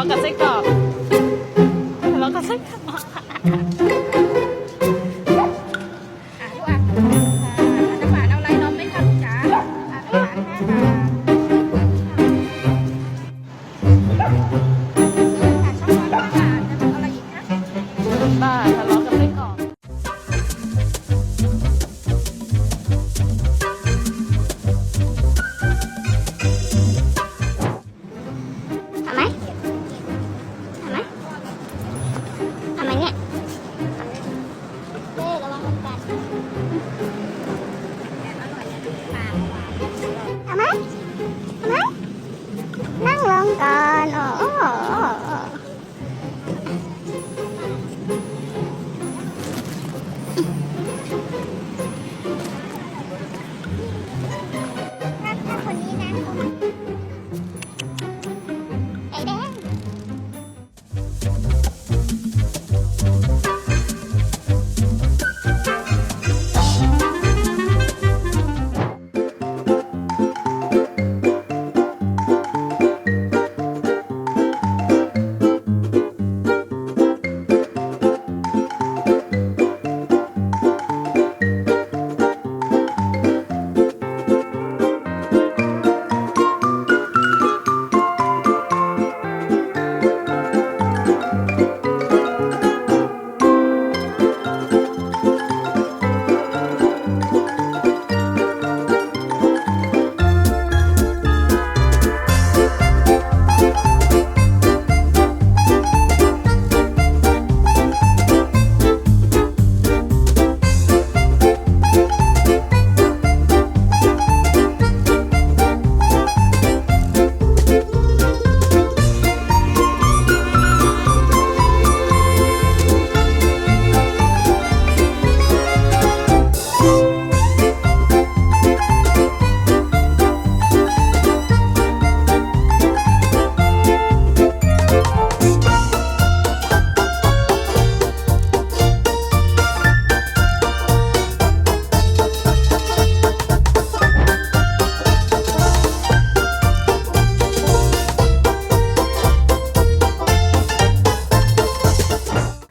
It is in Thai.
าะกับไส้กรอกทะเลาะกับไส้กรอกอะลูกอะอ่าน้ำหวานเอาอะไรนมไหมคะลูกจ๋าอะน้ำหวานห้าบาทค่ะ